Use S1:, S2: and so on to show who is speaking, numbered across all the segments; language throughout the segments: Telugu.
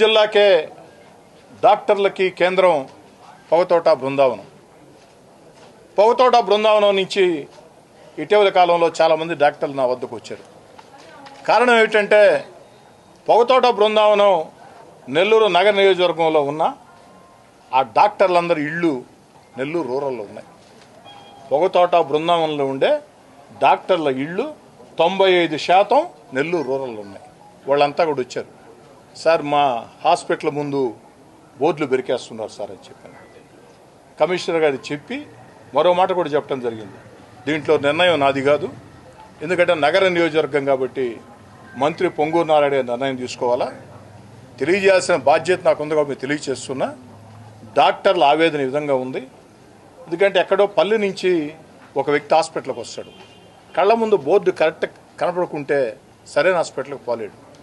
S1: జిల్లాకే డాక్టర్లకి కేంద్రం పొగతోట బృందావనం. పొగతోట బృందావనం నుంచి ఇటీవల కాలంలో చాలామంది డాక్టర్లు నా వద్దకు వచ్చారు. కారణం ఏమిటంటే పొగతోట బృందావనం నెల్లూరు నగర నియోజకవర్గంలో ఉన్న ఆ డాక్టర్లందరి ఇళ్ళు నెల్లూరు రూరల్లో ఉన్నాయి. పొగతోట బృందావనంలో ఉండే డాక్టర్ల ఇళ్ళు తొంభై ఐదు శాతం నెల్లూరు రూరల్లో ఉన్నాయి. వాళ్ళంతా కూడా వచ్చారు. సార్ మా హాస్పిటల్ ముందు బోర్డులు బెరికేస్తున్నారు సార్ అని చెప్పాను. కమిషనర్ గారు చెప్పి మరో మాట కూడా చెప్పడం జరిగింది. దీంట్లో నిర్ణయం నాది కాదు. ఎందుకంటే నగర నియోజకవర్గం కాబట్టి మంత్రి పొంగూరు నారాయణ నిర్ణయం తీసుకోవాలా? తెలియజేయాల్సిన బాధ్యత నాకు ఉంది కాబట్టి తెలియజేస్తున్నా. డాక్టర్ల ఆవేదన ఈ విధంగా ఉంది. ఎందుకంటే ఎక్కడో పల్లె నుంచి ఒక వ్యక్తి హాస్పిటల్కి వస్తాడు. కళ్ళ ముందు బోర్డు కరెక్ట్ కనపడకుంటే సరైన హాస్పిటల్కి పోలేడు.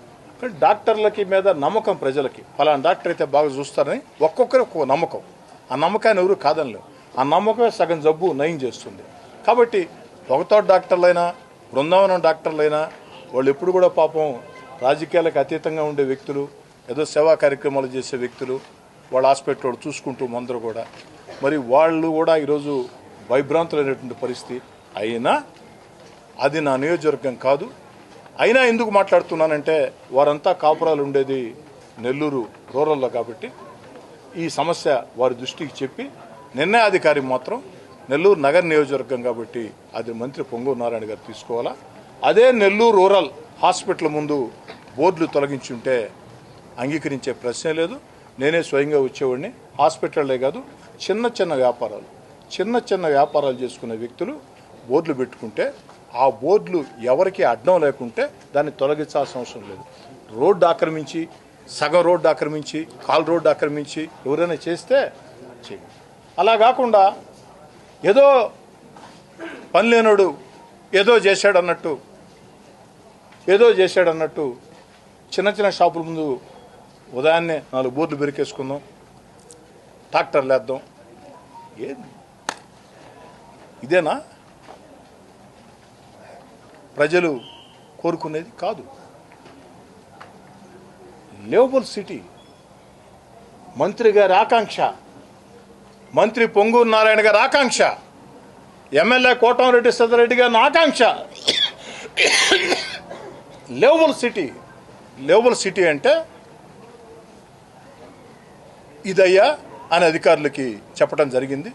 S1: డాక్టర్లకి మీద నమ్మకం ప్రజలకి. ఫలానా డాక్టర్ అయితే బాగా చూస్తారని ఒక్కొక్కరు ఒక్కొక్క నమ్మకం. ఆ నమ్మకాన్ని ఎవరు కాదనలేవు ఆ నమ్మకమే సగం జబ్బు నయం చేస్తుంది. కాబట్టి ఒకతో డాక్టర్లైనా బృందావనం డాక్టర్లైనా వాళ్ళు ఎప్పుడు కూడా పాపం రాజకీయాలకు అతీతంగా ఉండే వ్యక్తులు ఏదో సేవా కార్యక్రమాలు చేసే వ్యక్తులు వాళ్ళ హాస్పిటల్ వాళ్ళు చూసుకుంటూ మందరు కూడా. మరి వాళ్ళు కూడా ఈరోజు భయభ్రాంతులైనటువంటి పరిస్థితి. అయినా అది నా నియోజకవర్గం కాదు అయినా ఎందుకు మాట్లాడుతున్నానంటే వారంతా కాపురాలు ఉండేది నెల్లూరు రూరల్లో కాబట్టి ఈ సమస్య వారి దృష్టికి చెప్పి నిర్ణయాధికారి మాత్రం నెల్లూరు నగర నియోజకవర్గం కాబట్టి అది మంత్రి పొంగు నారాయణ గారు తీసుకోవాలా? అదే నెల్లూరు రూరల్ హాస్పిటల్ ముందు బోర్డులు తొలగించుంటే అంగీకరించే ప్రశ్నే లేదు. నేనే స్వయంగా వచ్చేవాడిని. హాస్పిటల్లే కాదు చిన్న చిన్న వ్యాపారాలు చిన్న చిన్న వ్యాపారాలు చేసుకునే వ్యక్తులు బోర్డులు పెట్టుకుంటే ఆ బోర్డులు ఎవరికి అడ్డం లేకుంటే దాన్ని తొలగించాల్సిన అవసరం లేదు. రోడ్డు ఆక్రమించి సగం రోడ్డు ఆక్రమించి కాల్ రోడ్డు ఆక్రమించి ఎవరైనా చేస్తే చేయండి. అలా కాకుండా ఏదో పని లేనోడు ఏదో చేశాడు అన్నట్టు ఏదో చేశాడు అన్నట్టు చిన్న చిన్న షాపుల ముందు ఉదయాన్నే నాలుగు బోర్డులు బెరికేసుకుందాం ట్రాక్టర్లు వేద్దాం. ఏది ఇదేనా? ప్రజలు కోరుకునేది కాదు. లేవబుల్ సిటీ మంత్రి గారి ఆకాంక్ష మంత్రి పొంగూరు నారాయణ గారి ఆకాంక్ష ఎమ్మెల్యే కోటంరెడ్డి సదరెడ్డి గారి ఆకాంక్ష. లేవబుల్ సిటీ లేవబుల్ సిటీ అంటే ఇదయ్యా అని అధికారులకి చెప్పడం జరిగింది.